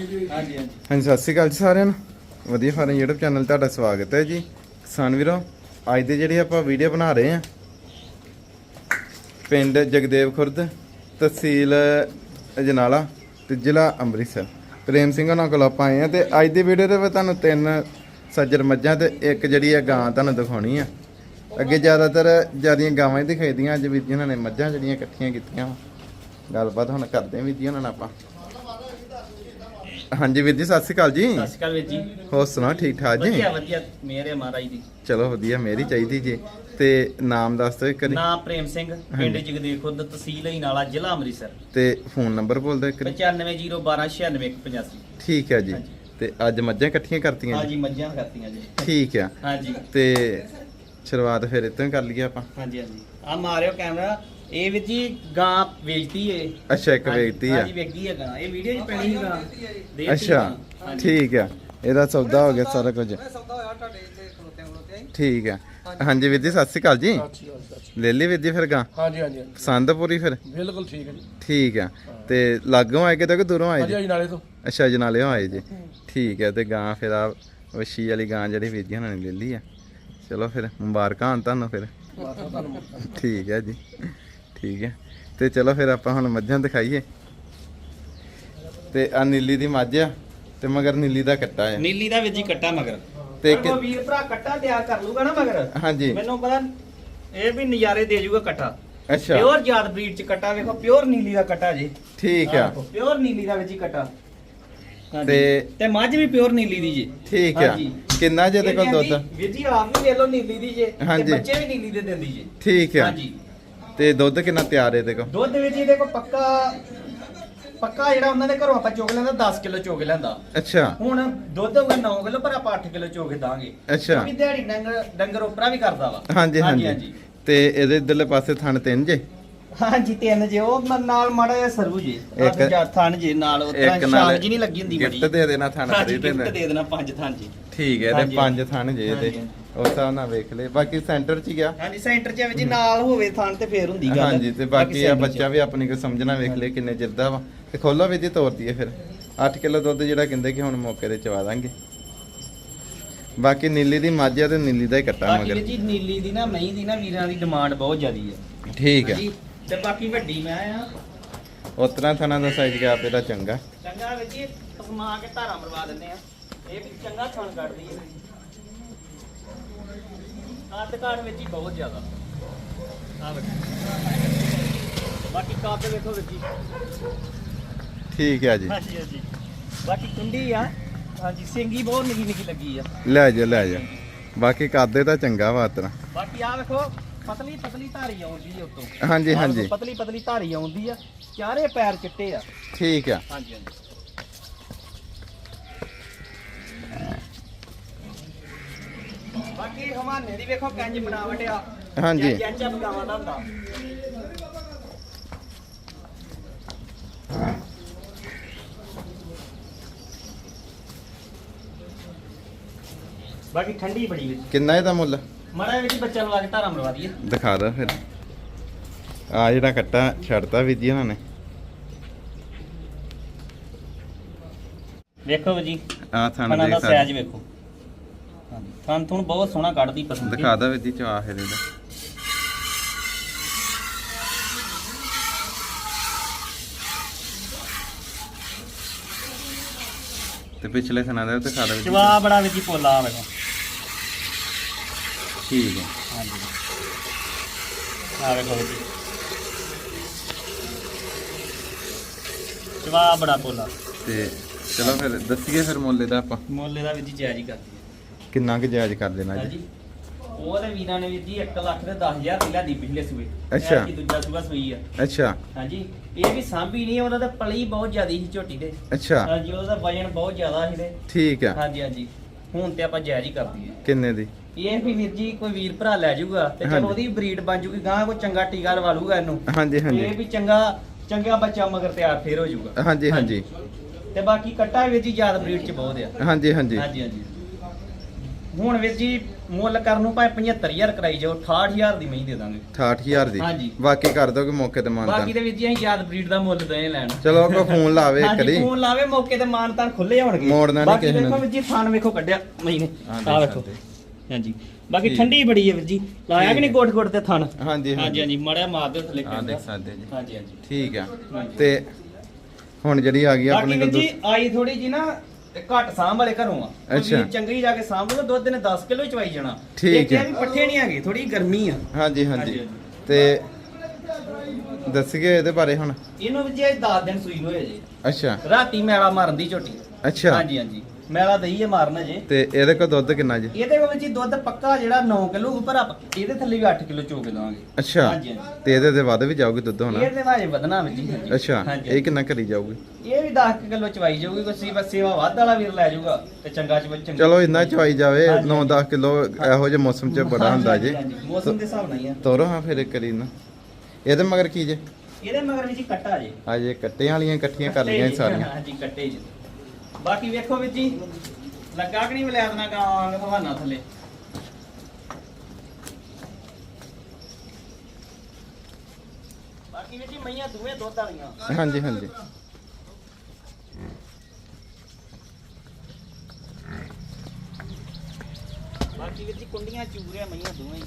ਹਾਂਜੀ ਹਾਂਜੀ। ਸਤਿ ਸ਼੍ਰੀ ਅਕਾਲ ਜੀ ਸਾਰਿਆਂ ਨੂੰ। ਵਧੀਆ ਫਾਰਮ YouTube ਚੈਨਲ ਤੁਹਾਡਾ ਸਵਾਗਤ ਹੈ ਜੀ। ਕਿਸਾਨ ਵੀਰੋ, ਅੱਜ ਦੇ ਜਿਹੜੀ ਆਪਾਂ ਵੀਡੀਓ ਬਣਾ ਰਹੇ ਹਾਂ, ਪਿੰਡ ਜਗਦੇਵ ਖੁਰਦ, ਤਹਿਸੀਲ ਅਜਨਾਲਾ ਤੇ ਜ਼ਿਲ੍ਹਾ ਅੰਮ੍ਰਿਤਸਰ। ਪ੍ਰੇਮ ਸਿੰਘ ਉਹਨਾਂ ਕੋਲ ਆਪਾਂ ਆਏ ਆ ਤੇ ਅੱਜ ਦੀ ਵੀਡੀਓ ਦੇ ਵਿੱਚ ਤੁਹਾਨੂੰ ਤਿੰਨ ਸੱਜਰ ਮੱਝਾਂ ਤੇ ਇੱਕ ਜਿਹੜੀ ਆ ਗਾਂ ਤੁਹਾਨੂੰ ਦਿਖਾਉਣੀ ਆ। ਅੱਗੇ ਜ਼ਿਆਦਾਤਰ ਜਿਆਦੀਆਂ ਗਾਵਾਂ ਹੀ ਦਿਖਾਈਦੀਆਂ ਅੱਜ ਵੀਰ ਜੀ ਉਹਨਾਂ ਨੇ ਮੱਝਾਂ ਜਿਹੜੀਆਂ ਇਕੱਠੀਆਂ ਕੀਤੀਆਂ ਵਾਂ। ਗੱਲਬਾਤ ਹੁਣ ਕਰਦੇ ਆਂ ਵੀ ਜੀ ਉਹਨਾਂ ਨਾਲ ਆਪਾਂ। ਹਾਂਜੀ ਵੀਰ ਜੀ ਸਤਿ ਸ਼੍ਰੀ ਅਕਾਲ ਜੀ। ਸਤਿ ਸ਼੍ਰੀ ਅਕਾਲ ਵੀਰ ਜੀ। ਹੋਰ ਸੁਣਾਓ ਠੀਕ ਠਾਕ ਜੀ? ਵਧੀਆ ਵਧੀਆ ਮੇਰੇ ਮਹਾਰਾਜ ਦੀ। ਚਲੋ ਵਧੀਆ ਮੇਰੀ ਚਾਹੀਦੀ ਜੀ। ਤੇ ਨਾਮ ਦੱਸ ਦਿਓ ਇੱਕ ਵਾਰੀ। ਨਾਮ ਪ੍ਰੇਮ ਸਿੰਘ ਪਿੰਡ ਜਗਦੇਵ ਖੁਰਦ ਤਹਿਸੀਲ ਹੀਨਾਲਾ ਜ਼ਿਲ੍ਹਾ ਅੰਮ੍ਰਿਤਸਰ। ਤੇ ਫੋਨ ਨੰਬਰ ਬੋਲ ਦਿਓ ਇੱਕ ਵਾਰੀ। 9501296185 ਠੀਕ ਹੈ ਜੀ। ਤੇ ਅੱਜ ਮੱਝਾਂ ਇਕੱਠੀਆਂ ਕਰਤੀਆਂ ਜੀ? ਹਾਂਜੀ ਮੱਝਾਂ ਕਰਤੀਆਂ ਜੀ। ਠੀਕ ਆ। ਹਾਂਜੀ। ਤੇ ਸ਼ੁਰੂਆਤ ਫਿਰ ਇਤੋਂ ਹੀ ਕਰ ਲਈਏ ਆਪਾਂ। ਹਾਂਜੀ ਹਾਂਜੀ। ਆ ਮਾਰਿਓ ਕੈਮਰਾ। ਇਹ ਵੀਰ ਜੀ ਗਾਂ ਵੇਚਦੀ ਏ। ਅੱਛਾ ਇੱਕ ਵੇਚਤੀ ਆ। ਹਾਂਜੀ ਵੇਚਦੀ ਹੈ ਗਾਂ। ਇਹ ਵੀਡੀਓ 'ਚ ਪੈਣੀ ਸੀ ਗਾਂ। ਦੇਤੀ ਅੱਛਾ ਗਾਂ। ਹਾਂਜੀ। ਠੀਕ ਆ। ਇਹਦਾ ਸੌਦਾ ਹੋ ਗਿਆ ਸਾਰਾ ਕੁਝ। ਸੌਦਾ ਹੋਇਆ ਤੁਹਾਡੇ ਇੱਥੇ ਖਲੋਤੇ ਖਲੋਤੇ ਆਈ ਠੀਕ ਆ। ਹਾਂਜੀ। ਵੀਰ ਜੀ ਸਤਿ ਸ਼੍ਰੀ ਅਕਾਲ ਜੀ। ਲੈ ਲਈ ਵੀਰ ਜੀ ਫਿਰ ਗਾਂ? ਹਾਂਜੀ ਹਾਂਜੀ ਪਸੰਦ ਪੂਰੀ ਫਿਰ? ਬਿਲਕੁਲ ਠੀਕ ਹੈ ਜੀ। ਠੀਕ ਆ। ਤੇ ਲਾਗੋਂ ਆਏ ਕਿਤੇ ਕਿ ਦੂਰੋਂ ਆਏ ਹਾਂਜੀ ਜੀ? ਨਾਲੇ ਤੋਂ। ਅੱਛਾ ਜਨਾਲੇ ਆਏ ਜੀ। ਠੀਕ ਹੈ ਤੇ ਗਾਂ ਫਿਰ ਆ ਵਸ਼ੀ ਵਾਲੀ ਗਾਂ ਜਿਹੜੀ ਵੀਰ ਜੀ ਉਹਨਾਂ ਨੇ ਲੈ ਲਈ ਆ। ਚਲੋ ਫਿਰ ਮੁਬਾਰਕਾਂ ਹੋਣ ਤੁਹਾਨੂੰ ਫਿਰ। ਠੀਕ ਹੈ ਜੀ। ਠੀਕ ਹੈ। ਤੇ ਚਲੋ ਫਿਰ ਆਪਾਂ ਹੁਣ ਮੱਝਾਂ ਦਿਖਾਈਏ। ਤੇ ਆ ਨੀਲੀ ਦੀ ਮੱਝ ਆ ਤੇ ਮਗਰ ਨੀਲੀ ਦਾ ਕੱਟਾ ਆ। ਨੀਲੀ ਦਾ ਵੀਰ ਜੀ ਕੱਟਾ ਮਗਰ। ਤੇ ਤੇ ਕਿ- ਵੀਰ ਭਰਾ ਕੱਟਾ ਤਿਆਰ ਕਰ ਲੂਗਾ ਨਾ ਮਗਰ? ਹਾਂਜੀ। ਮੈਨੂੰ ਪਤਾ ਇਹ ਵੀ ਨਜ਼ਾਰੇ ਦੇ ਜੂਗਾ ਕੱਟਾ। ਅੱਛਾ। ਪਿਓਰ ਜਾਤ ਬਰੀਡ ਚ ਕੱਟਾ ਵੇਖੋ ਪਿਓਰ ਨੀਲੀ ਦਾ ਕੱਟਾ ਜੀ। ਠੀਕ ਆ। ਪਿਓਰ ਨੀਲੀ ਦਾ ਵਿੱਚ ਹੀ ਕੱਟਾ। ਤੇ- ਤੇ ਮੱਝ ਵੀ ਪਿਓਰ ਨੀਲੀ ਦੀ ਜੀ। ਠੀਕ ਆ। ਕਿੰਨਾ ਜੇ ਦੇ ਕੋਲ ਦੁੱਧ? ਵੀਰ ਜੀ ਆਪ ਵੀ ਵੇਖ ਲਓ ਨੀਲੀ ਦੀ ਜੇ। ਤੇ। ਬੱਚੇ ਵੀ ਨੀਲੀ ਦੇ ਦਿੰਦੀ ਜੇ। ਠੀਕ ਆ। ਹਾਂਜੀ। ਤੇ ਦੁੱਧ ਕਿੰਨਾ ਤਿਆਰ ਹੈ ਦੇਖੋ ਦੁੱਧ ਵਿੱਚ ਇਹਦੇ ਕੋ ਪੱਕਾ ਪੱਕਾ ਜਿਹੜਾ ਉਹਨਾਂ ਦੇ ਘਰੋਂ ਆਪਾਂ ਚੋਗ ਲੈਂਦਾ 10 ਕਿਲੋ ਚੋਗ ਲੈਂਦਾ। ਅੱਛਾ। ਹੁਣ ਦੁੱਧ ਹੋਊਗਾ 9 ਕਿਲੋ ਪਰ ਆਪਾਂ 8 ਕਿਲੋ ਚੋਗ ਦਾਂਗੇ। ਅੱਛਾ। ਕਿਉਂਕਿ ਦਿਹਾੜੀ ਡੰਗਰ ਡੰਗਰ ਉਪਰਾ ਵੀ ਕਰਦਾ ਵਾ। ਹਾਂਜੀ ਹਾਂਜੀ। ਤੇ ਇਹਦੇ ਇਧਰਲੇ ਪਾਸੇ ਥਣ ਤਿੰਨ ਜੇ? ਹਾਂਜੀ ਤਿੰਨ ਜੇ। ਉਹ ਮ- ਨਾਲ ਮਾੜਾ ਜਿਹਾ ਸਰਵੂ ਜੇ। ਇੱਕ- ਇੱਕ ਥਣ ਜੇ ਨਾਲ ਇੱਕ ਸ਼ਾਨ ਨਾਲ ਜੀ ਨਹੀਂ ਲੱਗੀ ਹੁੰਦੀ ਬੜੀ ਗਿਫਟ ਦੇ ਦੇਣਾ ਥਣ ਹਾਂਜੀ ਖਰੀਦ ਗਿਫਟ ਦੇਣਾ ਦੇ ਦੇਣਾ ਪੰਜ ਥਣ ਜੀ। ਠੀਕ ਹੈ ਹਾਂਜੀ। ਪੰਜ ਥਣ ਜੇ ਹਾਂਜੀ, ਇਹਦੇ ਉਸ ਹਿਸਾਬ ਨਾਲ ਵੇਖ ਲੈ ਬਾਕੀ ਸੈਂਟਰ 'ਚ ਹੀ ਗਿਆ ਹਾਂਜੀ ਸੈਂਟਰ ਚ ਵਿੱਚ ਨਾਲ ਹੋਵੇ ਥਣ ਤੇ ਫੇਰ ਹੁੰਦੀ ਗੱਲ। ਹਾਂਜੀ ਤੇ ਬਾਕੀ ਆ center 'ਚ। ਬੱਚਾ ਵੀ ਆਪਣੀ ਕੋ ਸਮਝਣਾ ਵੇਖ ਲੈ ਕਿੰਨੇ ਚਿਰ ਦਾ ਵਾ। ਤੇ ਖੋਲੋ ਵੀ ਜੀ ਤੋਰ ਦਈਏ ਫਿਰ। 8 ਕਿਲੋ ਦੁੱਧ ਜਿਹੜਾ ਕਹਿੰਦੇ ਕਿ ਹੁਣ ਮੌਕੇ ਤੇ ਚਵਾ ਦਾਂਗੇ। ਬਾਕੀ ਨੀਲੀ ਦੀ ਮੱਝ ਆ ਤੇ ਨੀਲੀ ਦਾ ਹੀ ਕੱਟਾ ਬਾਕੀ ਮਗਰ। ਵੀਰ ਜੀ ਨੀਲੀ ਦੀ ਨਾ ਮਹੀਂ ਦੀ ਨਾ ਵੀਰਾਂ ਦੀ ਡਿਮਾਂਡ ਬਹੁਤ ਜ਼ਿਆਦੀ ਹੈ ਠੀਕ ਹੈ ਹਾਂਜੀ, ਤੇ ਬਾਕੀ ਵੱਡੀ ਮੈਂ ਆ। ਉਤਰਾ ਥਣਾ ਦਾ ਸਾਈਜ਼ ਗਿਆ ਆਪੇਰਾ ਚੰਗਾ। ਚੰਗਾ ਵੀਰ ਜੀ ਪਸਮਾ ਕੇ ਧਾਰਾਂ ਮਰਵਾ ਦਿੰਦੇ ਆ। ਇਹ ਵੀ ਚੰਗਾ ਥਣ ਕੱਢਦੀ ਹੈ ਕੱਦ ਕਾੜ ਵਿੱਚ ਹੀ ਬਹੁਤ ਜ਼ਿਆਦਾ। ਆ ਬਾਕੀ ਕੱਦ ਵੇਖੋ ਵੀਰ ਜੀ। ਠੀਕ ਹੈ ਜੀ ਹਾਂਜੀ ਹਾਂਜੀ ਬਾਕੀ ਕੁੰਡੀ ਆ। ਹਾਂਜੀ ਸਿੰਗੀ ਬਹੁਤ ਨਿੱਕੀ ਨਿੱਕੀ ਲੱਗੀ ਆ। ਲੈ ਜਾ ਲੈ ਜਾ। ਬਾਕੀ ਕਾਦੇ ਤਾਂ ਚੰਗਾ ਵਾ ਉਤਰਾ ਬਾਕੀ ਆ ਵੇਖੋ ਪਤਲੀ ਪਤਲੀ ਧਾਰੀ ਆਉਂਦੀ ਹੈ ਉੱਤੋਂ। ਹਾਂਜੀ ਹਾਂਜੀ। ਪਤਲੀ ਪਤਲੀ ਧਾਰੀ ਆਉਂਦੀ ਆ। ਚਾਰੇ ਪੈਰ ਚਿੱਟੇ ਆ। ਠੀਕ ਆ। ਹਾਂਜੀ ਹਾਂਜੀ ਬਾਕੀ ਹਮਾਨੇ ਦੀ ਵੇਖੋ ਕੰਜ ਬਣਾਵਟ ਆ ਹਾਂਜੀ। ਜੱਜਾ ਬਗਾਵਾਂ ਦਾ ਹੁੰਦਾ। ਬਾਕੀ ਠੰਡੀ ਬੜੀ ਵਿੱਚ ਕਿੰਨਾ ਇਹਦਾ ਮੁੱਲ? ਮੜਾ ਵਿੱਚ ਬੱਚਾ ਲਵਾ ਕੇ ਧਾਰਾ ਮਰਵਾ ਦਈਏ। ਦਿਖਾ ਦੋ ਫਿਰ। ਆ ਜਿਹੜਾ ਕੱਟਾ ਛੱਡਤਾ ਵੀ ਜੀ ਉਹਨਾਂ ਨੇ। ਵੇਖੋ ਜੀ। ਆ ਥਣ ਦੇ ਸਾਈਜ਼ ਵੇਖੋ। ਥੁਣ ਬਹੁਤ ਸੋਹਣਾ ਕੱਢਦੀ ਪਸੰਦ ਦਿਖਾ ਦੋ ਵੀ ਜੀ ਚਵਾ ਫਿਰ ਇਹਦਾ। ਤੇ ਪਿਛਲੇ ਥਣਾ ਦਾ ਦਿਖਾ ਦੋ ਵੀ ਜੀ। ਜਵਾ ਬੜਾ ਵਿੱਚ ਹੀ ਪੋਲਾ ਆ ਵੇਖੋ। ਠੀਕ ਹੈ। ਹਾਂਜੀ। ਆ ਵੇਖੋ ਜੀ। ਜਵਾ ਬੜਾ ਪੋਲਾ। ਤੇ ਚਲੋ ਫਿਰ ਦੱਸੀਏ ਫਿਰ ਮੁੱਲ ਇਹਦਾ ਆਪਾਂ। ਮੁੱਲ ਦਾ ਵਿੱਚ ਹੀ ਜਾਇਜ਼ ਹੀ ਹੈ ਕਿੰਨਾ ਕੁ ਜਾਇਜ਼ ਕਰ ਦੇਣਾ ਜੀ? ਉਹਦੇ ਵੀਰਾਂ ਨੇ ਵੀਰ ਜੀ 1 ਲੱਖ ਤੇ 10000 ਦੀ ਲਾਦੀ ਪਿਛਲੇ ਸੂਏ। ਅੱਛਾ। ਐਤਕੀ ਦੂਜਾ ਸੂਆ ਸੂਈ ਆ। ਅੱਛਾ। ਹਾਂਜੀ। ਇਹ ਵੀ ਸਾਂਭੀ ਨਹੀਂ ਉਹਦਾ ਤਾਂ ਪਲੀ ਬਹੁਤ ਜ਼ਿਆਦੀ ਸੀ ਝੋਟੀ ਦੇ ਅੱਛਾ। ਹਾਂਜੀ ਉਹਦਾ ਵਜਨ ਬਹੁਤ ਜ਼ਿਆਦਾ ਸੀ ਤੇ। ਠੀਕ ਆ। ਹਾਂਜੀ ਹਾਂਜੀ। ਹੁਣ ਤੇ ਆਪਾਂ ਜਾਇਜ਼ ਹੀ ਕਰਦੀ ਹੈ ਕਿੰਨੇ ਦੀ? ਇਹ ਵੀ ਵੀਰ ਜੀ ਕੋਈ ਵੀਰ ਭਰਾ ਲੈ ਜਾਊਗਾ ਤੇ ਹਾਂਜੀ। ਚਲੋ ਉਹਦੀ ਬਰੀਡ ਬਣ ਜੂਗੀ ਗਾਂ ਕੋਈ ਚੰਗਾ ਟੀਕਾ ਲਵਾ ਲੂਗਾ ਇਹਨੂੰ। ਹਾਂਜੀ ਇਹ ਹਾਂਜੀ ਵੀ ਚੰਗਾ ਚੰਗਾ ਬੱਚਾ ਮਗਰ ਤਿਆਰ ਫੇਰ ਹੋ ਜਾਊਗਾ। ਹਾਂਜੀ ਹਾਂਜੀ। ਤੇ ਬਾਕੀ ਕੱਟਾ ਵੀਰ ਜੀ ਯਾਦ ਬਰੀਡ ਚ ਬਹੁਤ ਆ। ਹਾਂਜੀ ਹਾਂਜੀ। ਹਾਂਜੀ ਹਾਂਜੀ। ਹੁਣ ਵੀਰ ਜੀ ਮੁੱਲ ਕਰਨ ਨੂੰ ਭਾਵੇਂ 75000 ਕਰਾਈ ਜਾਓ 68000 ਦੀ ਮਹੀਂ ਦੇ ਦਾਂਗੇ। 68000 ਦੀ? ਹਾਂਜੀ। ਬਾਕੀ ਕਰ ਦੋਗੇ ਮੌਕੇ ਤੇ ਮਾਨਤਾਨ। ਬਾਕੀ ਦੇ ਵੀਰ ਜੀ ਅਸੀਂ ਯਾਦ ਬਰੀਡ ਦਾ ਮੁੱਲ ਦੇ ਲੈਣ। ਚਲੋ ਕੋ ਫੋਨ ਲਾਵੇ ਇੱਕ ਹਾਂਜੀ ਵਾਰੀ ਫੋਨ ਲਾਵੇ ਮੌਕੇ ਤੇ ਮਾਨਤਾਨ ਖੁੱਲੇ ਹੋਣਗੇ ਮੋੜਨਾ ਨੀ ਬਾਕੀ ਕਿਸੇ ਨੂੰ। ਦੇਖੋ ਵੀਰ ਜੀ ਥਾਨ ਵੇਖੋ ਕੱਢਿਆ ਮਹੀਂ ਨੇ। ਹਾਂ, ਆ ਵੇਖੋ। ਸਕਦੇ। ਹਾਂਜੀ। ਬਾਕੀ ਠੀਕ। ਠੰਡੀ ਬੜੀ ਹੈ ਵੀਰ ਜੀ। ਲਾਇਆ ਕਿ ਨਹੀਂ ਗੋਟ ਗੋਟ ਤੇ ਥਣ ਹਾਂਜੀ ਹਾਂਜੀ। ਹਾਂਜੀ ਮੜਿਆ ਮਾਰ ਦਿਓ ਥੱਲੇ ਹਾਂ ਦੇਖ ਸਕਦੇ ਜੀ। ਹਾਂਜੀ ਹਾਂਜੀ। ਠੀਕ ਆ। ਤੇ ਹੁਣ ਜਿਹੜੀ ਆ ਗਈ ਬਾਕੀ ਆਪਣੇ ਵੀਰ ਕੋਲ ਜੀ ਆਈ ਥੋੜੀ ਜੀ ਨਾ ਇਹ ਘੱਟ ਸਾਂਭ ਵਾਲੇ ਘਰੋਂ ਆ। ਅੱਛਾ। ਚੰਗੀ ਜਾ ਕੇ ਸਾਂਭ ਲਓ ਦੁੱਧ ਨੇ 10 ਕਿਲੋ ਚਵਾਈ ਜਾਣਾ। ਠੀਕ ਇਹ ਹੈ। ਵੀ ਪੱਠੇ ਨਹੀਂ ਹੈਗੇ ਥੋੜੀ ਗਰਮੀ ਆ। ਹਾਂਜੀ ਹਾਂਜੀ, ਹਾਂਜੀ ਤੇ ਦੱਸੀਏ ਇਹਦੇ ਬਾਰੇ ਹੁਣ? ਇਹਨੂੰ ਵੀ ਜੀ 10 ਦਿਨ ਸੂਈ ਨੂੰ ਹੋਏ ਜੀ। ਅੱਛਾ। ਰਾਤੀ ਮੈਲਾ ਮਾਰਨ ਦੀ ਝੋਟੀ। ਅੱਛਾ। ਹਾਂਜੀ ਹਾਂਜੀ। ਮੈਲਾ ਦਈਏ ਮਾਰਨ ਜੇ ਤੇ ਇਹਦੇ ਕੋਲ ਦੁੱਧ ਕਿੰਨਾ ਜੀ? ਇਹਦੇ ਵਿੱਚ ਜੀ ਦੁੱਧ ਪੱਕਾ ਜਿਹੜਾ 9 ਕਿਲੋ ਉੱਪਰ ਆ ਇਹਦੇ ਥੱਲੇ ਵੀ 8 ਕਿਲੋ ਚੋਕ ਦਾਂਗੇ ਅੱਛਾ। ਹਾਂਜੀ, ਹਾਂਜੀ। ਤੇ ਇਹਦੇ ਤੇ ਵੱਧ ਵੀ ਜਾਊਗੀ ਦੁੱਧ ਹੁਣ? ਇਹਦੇ ਵਾਜੇ ਵਧਣਾ ਵਿੱਚ ਜੀ ਹਾਂਜੀ। ਅੱਛਾ ਹਾਂਜੀ ਇਹ ਕਿੰਨਾ ਕਰੀ ਜਾਊਗੀ? ਇਹ ਵੀ 10 ਕਿਲੋ ਚਵਾਈ ਜਾਊਗੀ ਕੋਈ ਸੇਵਾ ਸੇਵਾ ਵੱਧ ਵਾਲਾ ਵੀਰ ਲੈ ਜਾਊਗਾ ਤੇ ਚੰਗਾ ਚ ਚੰਗਾ ਚਲੋ ਇੰਨਾ ਚਵਾਈ ਜਾਵੇ ਹਾਂਜੀ। 9-10 ਕਿਲੋ ਇਹੋ ਜਿਹੇ ਮੌਸਮ 'ਚ ਬੜਾ ਹੁੰਦਾ ਜੀ। ਹਾਂਜੀ, ਹਾਂਜੀ, ਮੌਸਮ ਦੇ ਹਿਸਾਬ ਨਾਲ ਹੀ ਆ। ਤੋਰੋ ਹਾਂ ਫਿਰ ਇੱਕ ਕਰੀ ਨਾ। ਇਹਦੇ ਮਗਰ ਕੀ ਜੇ? ਇਹਦੇ ਮਗਰ ਵੀ ਜੀ ਕੱਟਾ ਜੇ। ਆ ਜੇ ਕੱਟਿਆਂ ਵਾਲੀਆਂ ਇਕੱਠੀਆਂ ਕਰ ਕੱਟੇ ਲਈਆਂ ਜੀ, ਸਾਰੀਆਂ। ਹਾਂਜੀ ਕੱਟੇ ਜੀ। ਬਾਕੀ ਵੇਖੋ ਵੀਰ ਜੀ ਲੱਗਾ ਕਿ ਨਹੀਂ ਵਿਲਾਦਨਾ ਗਾਵਾਂ ਹਵਾਨਾ ਥੱਲੇ? ਬਾਕੀ ਵੀਰ ਜੀ ਮਈਆਂ ਦੋਵੇਂ ਦੁੱਧ ਵਾਲੀਆਂ। ਹਾਂਜੀ ਹਾਂਜੀ। ਬਾਕੀ ਵੀਰ ਜੀ ਕੁੰਡੀਆਂ ਚੂਰਿਆ ਮਈਆਂ ਦੋਵੇਂ।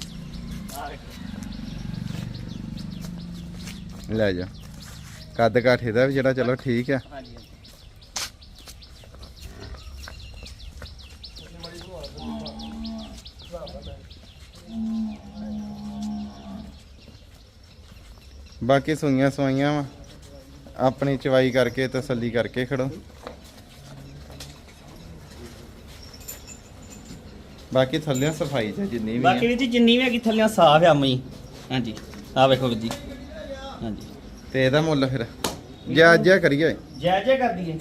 ਆ ਲੈ ਜਾ। ਕੱਦ ਕਾਠੇ ਦਾ ਵੀ ਜਿਹੜਾ ਚਲੋ ਠੀਕ ਆ। ਹਾਂਜੀ ਹਾਂਜੀ ਬਾਕੀ ਸੂਈਆਂ ਸਵਾਈਆਂ ਵਾ। ਆਪਣੀ ਚਵਾਈ ਕਰਕੇ ਤਸੱਲੀ ਕਰਕੇ ਖੜੋ। ਬਾਕੀ ਥੱਲੇ ਸਫ਼ਾਈ ਚ ਜਿੰਨੀ ਵੀ ਬਾਕੀ ਵੀਰ ਜੀ ਜਿੰਨੀ ਵੀ ਹੈਗੀ ਥੱਲਿਆਂ ਸਾਫ਼ ਆ ਮਈ ਹਾਂਜੀ ਆ ਵੇਖੋ ਵੀਰ ਜੀ। ਹਾਂਜੀ। ਤੇ ਇਹਦਾ ਮੁੱਲ ਫਿਰ। ਜਾ ਜਿਆ ਕਰੀਏ। ਜੈ ਜੈ ਕਰ ਦਈਏ।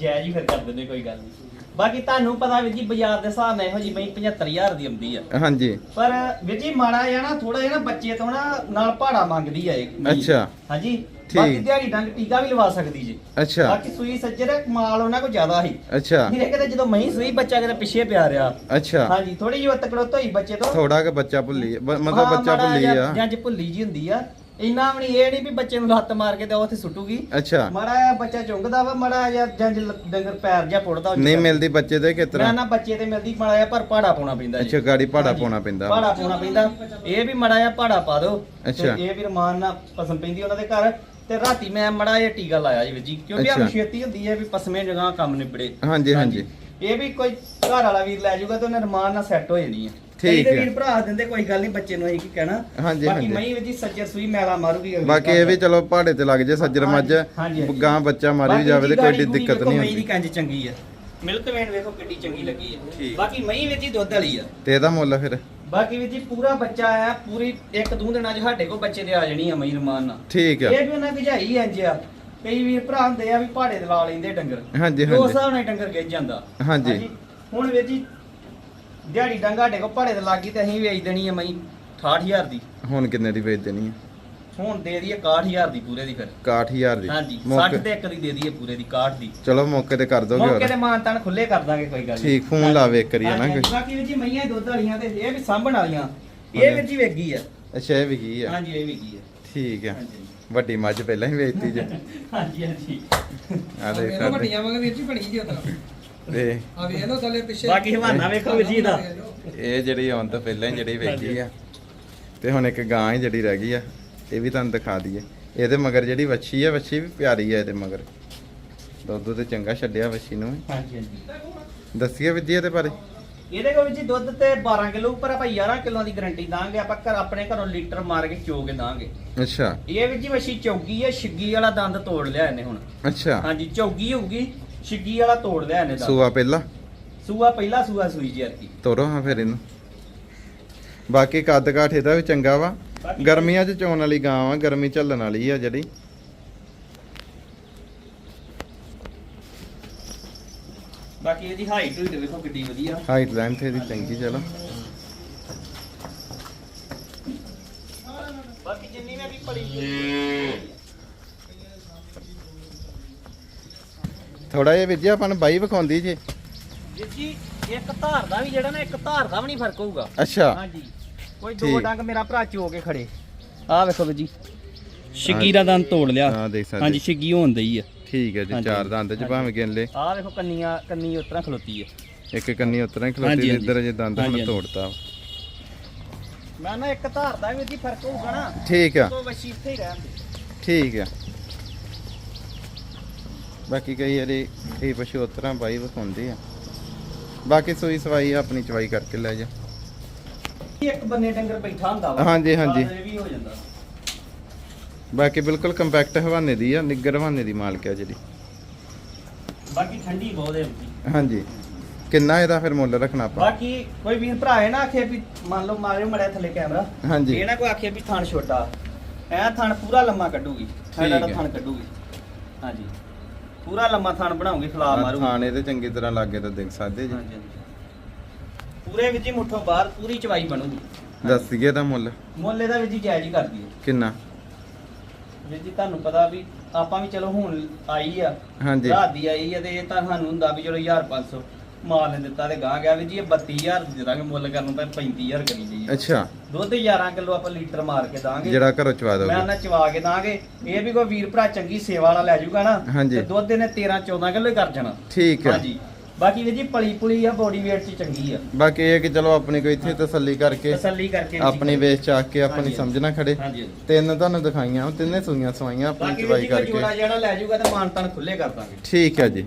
ਜੈ ਜੀ ਫਿਰ ਕਰ ਦਿੰਦੇ ਕੋਈ ਗੱਲ ਨਹੀਂ। ਬਾਕੀ ਤੁਹਾਨੂੰ ਪਤਾ ਵੀਰ ਜੀ ਬਾਜ਼ਾਰ ਦੇ ਹਿਸਾਬ ਨਾਲ ਇਹੋ ਜੀ ਮਈ 75000 ਦੀ ਆਉਂਦੀ ਆ। ਹਾਂਜੀ। ਪਰ ਵੀਰ ਜੀ ਮਾੜਾ ਜਿਹਾ ਨਾ ਥੋੜਾ ਜਿਹਾ ਨਾ ਬੱਚੇ ਤੋਂ ਨਾ ਨਾਲ ਭਾੜਾ ਮੰਗਦੀ ਆ ਇਹ ਮਹੀਂ। ਅੱਛਾ। ਹਾਂਜੀ। ਠੀਕ। ਬਾਕੀ ਦਿਹਾੜੀ ਡੰਗ ਟੀਕਾ ਵੀ ਲਵਾ ਸਕਦੀ ਜੀ। ਅੱਛਾ। ਬਾਕੀ ਸੂਈ ਸੱਜਰ ਮਾਲ ਉਹਨਾਂ ਕੋਲ ਜ਼ਿਆਦਾ ਸੀ। ਅੱਛਾ। ਨਹੀਂ ਕਿਤੇ ਜਦੋਂ ਮਹੀਂ ਸੂਈ ਬੱਚਾ ਕਿਤੇ ਪਿੱਛੇ ਪਿਆ ਰਿਹਾ। ਅੱਛਾ। ਹਾਂਜੀ ਥੋੜੀ ਜਿਹੀ ਤਕੜੋ ਧੋਈ ਬੱਚੇ ਤੋਂ। ਥੋੜਾ ਕਿ ਬੱਚਾ ਭੁੱਲੀ ਬ- ਮਤਲਬ ਹਾਂ, ਬੱਚਾ ਮਾੜਾ ਭੁੱਲੀ ਜਿਹਾ ਆ ਜਾਂ ਜੇ ਭੁੱਲੀ ਜੀ ਹੁੰਦੀ ਆ। ਇੰਨਾ ਵੀ ਨਹੀਂ ਇਹ ਨਹੀਂ ਵੀ ਬੱਚੇ ਨੂੰ ਲੱਤ ਮਾਰ ਕੇ ਤੇ ਉਹ ਉੱਥੇ ਸੁੱਟੂਗੀ। ਅੱਛਾ। ਮਾੜਾ ਬੱਚਾ ਚੁੰਗਦਾ ਵਾ ਮਾੜਾ ਜਾਂ ਜੇ ਲ- ਡੰਗਰ ਪੈਰ ਜਿਹਾ ਪੁੱਟਦਾ ਨਹੀਂ ਮਿਲਦੀ ਬੱਚੇ ਦੇ ਕਿਸ ਨਾ ਤਰ੍ਹਾਂ? ਨਾ ਬੱਚੇ ਤੇ ਮਿਲਦੀ ਮਾੜਾ ਪਰ ਪਾੜਾ ਪਾਉਣਾ ਪੈਂਦਾ ਜੀ। ਅੱਛਾ ਗਾੜੀ ਭਾੜਾ ਪਾਉਣਾ ਪੈਂਦਾ। ਭਾੜਾ ਪਾਉਣਾ ਪੈਂਦਾ। ਇਹ ਵੀ ਮਾੜਾ ਜਿਹਾ ਭਾੜਾ ਪਾ ਦਿਓ। ਤੇ ਅੱਛਾ। ਇਹ ਵੀ ਰਮਾਨ ਨਾਲ ਪਸਮ ਪੈਂਦੀ ਉਹਨਾਂ ਦੇ ਘਰ। ਤੇ ਰਾਤੀ ਮੈਂ ਮਾੜਾ ਜਿਹਾ ਟੀਕਾ ਲਾਇਆ ਜੀ ਵੀਰ ਜੀ ਕਿਉਂਕਿ ਅੱਛਾ। ਆ ਛੇਤੀ ਹੁੰਦੀ ਹੈ ਵੀ ਪਸਮੇ ਜਗ੍ਹਾ ਕੰਮ ਨਿਬੜੇ। ਹਾਂਜੀ ਹਾਂਜੀ। ਇਹ ਵੀ ਕੋਈ ਘਰ ਵਾਲਾ ਵੀਰ ਲੈ ਜਾਊਗਾ ਤੇ ਉਹਨੇ ਰਮਾਨ ਨਾਲ ਸੈੱਟ ਹੋ ਜਾਣੀ ਹੈ। ਠੀਕ ਤੇ ਹੈ। ਵੀਰ ਭਰਾ ਦਿੰਦੇ ਕੋਈ ਗੱਲ ਨਹੀਂ ਬੱਚੇ ਨੂੰ ਅਸੀਂ ਕੀ ਕਹਿਣਾ। ਹਾਂਜੀ, ਬਾਕੀ ਹਾਂਜੀ। ਮਈ ਵਿੱਚ ਹੀ ਸੱਜਰ ਸੂਈ ਮੈਲਾ ਮਾਰੂਗੀ ਅਗਲੀ ਬਾਕੀ ਇਹ ਵੀ ਚਲੋ ਪਹਾੜੇ ਤੇ ਲੱਗ ਜੇ ਸੱਜਰ ਮੱਝ। ਹਾਂਜੀ, ਹਾਂਜੀ। ਗਾਂ ਬੱਚਾ ਮਾਰੀ ਬਾਕੀ ਜਾਵੇ ਤੇ ਕੋਈ ਗਾੜੀ ਏਡੀ ਗੂੜੀ ਦਿੱਕਤ ਵੇਖੋ ਨਹੀਂ ਮਈ ਦੀ ਹੁੰਦੀ। ਕੰਜ ਚੰਗੀ ਆ ਮਿਲਕ ਵੇਨ ਵੇਖੋ ਕਿੱਡੀ ਚੰਗੀ ਲੱਗੀ ਆ। ਠੀਕ। ਬਾਕੀ ਮਈ ਵਿੱਚ ਹੀ ਦੁੱਧ ਵਾਲੀ ਆ। ਤੇ ਇਹਦਾ ਮੁੱਲ ਫਿਰ? ਬਾਕੀ ਵਿੱਚ ਜੀ ਪੂਰਾ ਬੱਚਾ ਆ ਪੂਰੀ ਇੱਕ ਦੋ ਦਿਨਾਂ 'ਚ ਸਾਡੇ ਕੋਲ ਬੱਚੇ ਤੇ ਆ ਜਾਣੀ ਆ ਮਈ ਰਮਾਨ ਨਾਲ। ਠੀਕ ਆ। ਇਹ ਵੀ ਉਹਨਾਂ ਭਜਾਈ ਇੰਜ ਆ। ਕਈ ਵੀਰ ਭਰਾ ਹੁੰਦੇ ਆ ਵੀ ਪਹਾੜੇ ਦੇ ਲਾ ਲੈਂਦੇ ਡੰਗਰ। ਹਾਂਜੀ ਉਸ ਹਾਂਜੀ। ਹਿਸਾਬ ਨਾਲ ਡੰਗਰ ਗਿੱਜ ਜਾਂਦਾ। ਹਾਂਜੀ। ਹੁਣ ਵੀਰ ਜੀ ਦਿਹਾੜੀ ਡੰਗਾ ਸਾਡੇ ਕੋਲ ਪਹਾੜੇ ਤੇ ਲੱਗੀ ਤੇ ਅਸੀਂ ਵੇਚ ਦੇਣੀ ਆ ਮਈ 68000 ਦੀ। ਹੁਣ ਕਿੰਨੇ ਦੀ ਵੇਚ ਦੇਣੀ ਹੈ ਹੁਣ ਦੇ ਦਈਏ 61000 ਦੀ ਪੂਰੇ ਦੀ ਫਿਰ। 61000 ਦੀ। ਹਾਂਜੀ 60 ਮੌਕੇ ਤੇ ਇੱਕ ਦੀ ਦੇ ਦਈਏ ਪੂਰੇ ਦੀ 61 ਦੀ। ਚਲੋ ਮੌਕੇ ਤੇ ਕਰ ਦੋਗੇ ਮੌਕੇ ਤੇ ਮਾਨ ਤਾਨ ਖੁੱਲੇ ਕਰ ਦਾਂਗੇ ਕੋਈ ਗੱਲ। ਠੀਕ, ਫੋਨ ਇੱਕ ਵਾਰੀ, ਹੈ ਨਾ ਕੋਈ। ਬਾਕੀ ਵੀ ਜੀ ਮਈਆਂ ਦੁੱਧ ਵਾਲੀਆਂ ਤੇ ਇਹ ਵੀ ਸਾਂਭਣ ਵਾਲੀਆਂ ਇਹ। ਵੀ ਜੀ ਵੇਗੀ ਆ। ਅੱਛਾ ਇਹ ਵੀ ਕੀ ਆ। ਹਾਂਜੀ ਇਹ ਵੇਗੀ ਆ। ਠੀਕ ਆ। ਹਾਂਜੀ। ਵੱਡੀ ਮੱਝ ਪਹਿਲਾਂ ਹੀ ਵੇਚਤੀ ਜੇ। ਹਾਂਜੀ ਹਾਂਜੀ। ਆ ਦੇਖ ਵੇਖ ਸਕਦੇ। ਵੱਡੀਆਂ ਵਾਂਗ ਵੀਰ ਜੀ ਬਣੀ ਜੀ ਉਤਰਾ ਤੇ ਆ ਵੇਖ ਲਓ ਥੱਲੇ ਪਿੱਛੇ। ਬਾਕੀ ਹਵਾਨਾ ਵੇਖੋ ਵੀਰ ਜੀ ਦਾ। ਇਹ ਜਿਹੜੀ ਆਉਣ ਤੋਂ ਪਹਿਲਾਂ ਹੀ ਜਿਹੜੀ ਵੇਚੀ ਆ। ਤੇ ਹੁਣ ਇੱਕ ਗਾਂ ਹੀ ਜਿਹੜੀ ਰਹਿ ਗਈ ਆ ਇਹ ਵੀ ਤੁਹਾਨੂੰ ਦਿਖਾ ਦਈਏ। ਇਹਦੇ ਮਗਰ ਜਿਹੜੀ ਵੱਛੀ ਆ ਵੱਛੀ ਵੀ ਪਿਆਰੀ ਆ ਇਹਦੇ ਮਗਰ। ਦੁੱਧ ਤੇ ਚੰਗਾ ਛੱਡਿਆ ਵੱਛੀ ਨੂੰ ਹਾਂਜੀ ਹਾਂਜੀ। ਇਹਦੇ ਬਾਰੇ। ਇਹਦੇ ਕੋਲ ਜੀ ਦੁੱਧ ਤੇ 12 ਕਿਲੋ ਉੱਪਰ ਆਪਾਂ 11 ਕਿਲੋ ਦੀ ਗਾਰੰਟੀ ਦਾਂਗੇ ਆਪਾਂ ਘਰ ਆਪਣੇ ਘਰੋਂ ਲੀਟਰ ਮਾਰ ਕੇ ਚੋ ਕੇ ਦਾਂਗੇ। ਅੱਛਾ। ਇਹ ਵੀ ਜੀ ਵਸ਼ੀ ਚੌਗੀ ਹੈ ਛਿੱਗੀ ਵਾਲਾ ਦੰਦ ਤੋੜ ਲਿਆ ਇਹਨੇ ਹੁਣ। ਅੱਛਾ। ਹਾਂਜੀ ਚੌਗੀ ਹੋਊਗੀ। ਛਿੱਗੀ ਵਾਲਾ ਤੋੜ ਲਿਆ ਇਹਨੇ ਦੰਦ ਸੂਆ ਪਹਿਲਾ? ਸੂਆ ਪਹਿਲਾ ਸੂਆ ਸੂਈ ਜੀ ਅਰਕੀ ਤੋਰੋ ਹਾਂ ਫਿਰ ਇਹਨੂੰ। ਬਾਕੀ ਕੱਦ ਕਾਠ ਇਹਦਾ ਵੀ ਚੰਗਾ ਵਾ। ਬਾਕੀ- ਗਰਮੀਆਂ 'ਚ ਚੋਣ ਵਾਲੀ ਗਾਂ ਵਾ ਗਰਮੀ ਝੱਲਣ ਵਾਲੀ ਆ ਜਿਹੜੀ। ਬਾਕੀ ਇਹਦੀ ਹਾਈਟ ਹੋਈ ਵੇਖੋ ਕਿੱਡੀ ਵਧੀਆ। ਹਾਈਟ ਲੈਂਥ ਇਹਦੀ ਚੰਗੀ ਚਲੋ। ਬਾਕੀ ਜਿੰਨੀ ਮੈਂ ਵੀ ਪੜੀ ਥੋੜਾ ਜਿਹਾ ਵਿੱਜਿਆ ਆਪਾਂ ਨੂੰ ਬਾਈ ਵਿਖਾਉਂਦੀ ਜੇ। ਜੀ ਜੀ ਇੱਕ ਧਾਰ ਦਾ ਵੀ ਜਿਹੜਾ ਨਾ ਇੱਕ ਧਾਰ ਦਾ ਵੀ ਨਹੀਂ ਫ਼ਰਕ ਹੋਊਗਾ। ਅੱਛਾ। ਹਾਂਜੀ। ਕੋਈ ਦੋ ਠੀਕ। ਡੰਗ ਮੇਰਾ ਭਰਾ ਚੋ ਕੇ ਖੜੇ। ਆਹ ਵੇਖੋ ਵੀਰ ਜੀ। ਦਾ ਦੰਦ ਤੋੜ ਲਿਆ। ਹਾਂ ਦੇਖ ਸਕਦੇ। ਹਾਂਜੀ ਛਿੱਗੀ ਹੋਣ ਦਈ ਆ। ਠੀਕ ਹੈ ਜੀ ਹਾਂਜੀ, ਚਾਰ ਦੰਦ ਚ ਭਾਵੇਂ ਗਿਣ ਲੈ। ਆਹ ਵੇਖੋ ਕੰਨੀਆਂ ਕੰਨੀ ਉਤਰਾ ਖਲੋਤੀ ਆ। ਇੱਕ ਕੰਨੀ ਉਤਰਾਂ ਹੀ ਹਾਂਜੀ, ਖਲੋਤੀ ਹਾਂਜੀ। ਇੱਧਰ ਜੇ ਦੰਦ ਹਾਂਜੀ, ਹੁਣ ਹਾਂਜੀ। ਤੋੜਤਾ। ਮੈਂ ਨਾ ਇੱਕ ਧਾਰ ਦਾ ਵੀ ਜੀ ਫ਼ਰਕ ਹੋਊਗਾ ਨਾ। ਠੀਕ ਆ। ਤੋਂ ਵਸ਼ੀ ਇੱਥੇ ਹੀ ਰਹਿਣ ਦੇ। ਠੀਕ ਆ। ਬਾਕੀ ਕਈ ਵਾਰੀ ਇਹ ਪਸ਼ੂ ਉਤਰਾਂ ਬਾਈ ਵਿਖਾਉਂਦੇ ਆ। ਬਾਕੀ ਸੂਈ ਸਵਾਈ ਆਪਣੀ ਚਵਾਈ ਕਰਕੇ ਲੈ ਜਾ। ਇੱਕ ਬੰਨੇ ਡੰਗਰ ਬੈਠਾ ਹੁੰਦਾ ਵਾ ਹਾਂਜੀ, ਹਾਂਜੀ। ਇਹ ਵੀ ਹੋ ਜਾਂਦਾ। ਬਾਕੀ ਬਿਲਕੁਲ ਕੰਪੈਕਟ ਹਵਾਨੇ ਦੀ ਆ ਨਿੱਗਰ ਹਵਾਨੇ ਦੀ ਮਾਲਕ ਆ ਜਿਹੜੀ। ਬਾਕੀ ਠੰਡੀ ਬਹੁਤ ਹੈ ਵੀਰ ਹਾਂਜੀ। ਕਿੰਨਾ ਇਹਦਾ ਫਿਰ ਮੁੱਲ ਰੱਖਣਾ ਆਪਾਂ? ਬਾਕੀ ਕੋਈ ਵੀਰ ਭਰਾ ਹੈ ਨਾ ਆਖੇ ਵੀ ਮੰਨ ਲਓ ਮਾਰਿਓ ਮੜਿਆ ਥੱਲੇ ਕੈਮਰਾ। ਹਾਂਜੀ। ਇਹ ਨਾ ਕੋਈ ਆਖੇ ਵੀ ਥਣ ਛੋਟਾ। ਐ ਥਣ ਪੂਰਾ ਲੰਮਾ ਕੱਢੂਗੀ। ਸਾਡਾ ਠੀਕ ਹੈ। ਥਣ ਕੱਢੂਗੀ। ਹਾਂਜੀ। ਪੂਰਾ ਲੰਮਾ ਥਣ ਬਣਾਉਂਗੀ ਖਲਾ ਮਾਰੂਗੀ। ਥਾਣੇ ਤੇ ਚੰਗੀ ਤਰ੍ਹਾਂ ਲੱਗੇ ਤਾਂ ਦੇਖ ਸਕਦੇ ਜੀ। ਹਾਂਜੀ ਹਾਂਜੀ। ਪੂਰੇ ਵਿੱਚ ਹੀ ਮੁੱਠੋਂ ਬਾਹਰ ਪੂਰੀ ਚਵਾਈ ਬਣੂਗੀ। ਦੱਸ ਦਈਏ ਦਾ ਮੁੱਲ? ਮੁੱਲ ਇਹਦਾ ਵਿੱਚ ਹੀ ਜਾਇਜ਼ ਹੀ ਕਰਦੀ ਹੈ ਕਿੰਨਾ? ਵੀਰ ਜੀ ਤੁਹਾਨੂੰ ਪਤਾ ਵੀ ਆਪਾਂ ਵੀ ਚਲੋ ਹੁਣ ਆਈ ਆ ਹਾਂਜੀ। ਰਾਤ ਦੀ ਆਈ ਆ ਤੇ ਇਹ ਤਾਂ ਸਾਨੂੰ ਹੁੰਦਾ ਵੀ ਚਲੋ 1500 ਮਾਲ ਨੇ ਦਿੱਤਾ ਤੇ ਗਾਂ ਗਿਆ। ਵੀ ਜੀ ਇਹ 32000 ਦੇ ਦਾਂਗੇ ਮੁੱਲ ਕਰਨ ਨੂੰ ਤਾਂ 35000 ਕਰੀ ਜਾਈਏ ਅੱਛਾ। ਦੁੱਧ 11 ਕਿਲੋ ਆਪਾਂ ਲੀਟਰ ਮਾਰ ਕੇ ਦਾਂਗੇ। ਜਿਹੜਾ ਘਰੋਂ ਚਵਾ ਮੈਂ ਦੋਗੇ ਨਾ ਚਵਾ ਕੇ ਦਾਂਗੇ। ਇਹ ਵੀ ਕੋਈ ਵੀਰ ਭਰਾ ਚੰਗੀ ਸੇਵਾ ਵਾਲਾ ਲੈ ਜਾਊਗਾ ਨਾ। ਤੇ ਦੁੱਧ ਇਹਨੇ 13 14 ਕਿਲੋ ਕਰ ਜਾਣਾ। ਠੀਕ ਹੈ ਹਾਂਜੀ। ਬਾਕੀ ਵੀ ਜੀ ਪਲੀ ਪੁਲੀ ਆ ਬੋਡੀ weight ਚ ਚੰਗੀ ਆ। ਬਾਕੀ ਇਹ ਕਿ ਚਲੋ ਆਪਣੀ ਕੋਈ ਇੱਥੇ ਤਸੱਲੀ ਕਰਕੇ ਤਸੱਲੀ ਕਰਕੇ ਆਪਣੀ ਵੇਚ ਚਾਕ ਕੇ ਆਪਣੀ। ਸਮਝਣਾ ਖੜੇ। ਤਿੰਨ ਤੁਹਾਨੂੰ ਦਿਖਾਈਆਂ ਤਿੰਨੇ ਸੂਈਆਂ ਸਵਾਈਆਂ ਆਪਣੀ ਬਾਕੀ ਚਵਾਈ ਕਰਕੇ। ਜੋੜਾ ਜਿਹੜਾ ਲੈ ਜਾਊਗਾ ਤੇ ਮਾਨਤਾਨ ਖੁੱਲੇ ਕਰ ਦਾਂਗੇ। ਠੀਕ ਹੈ ਜੀ।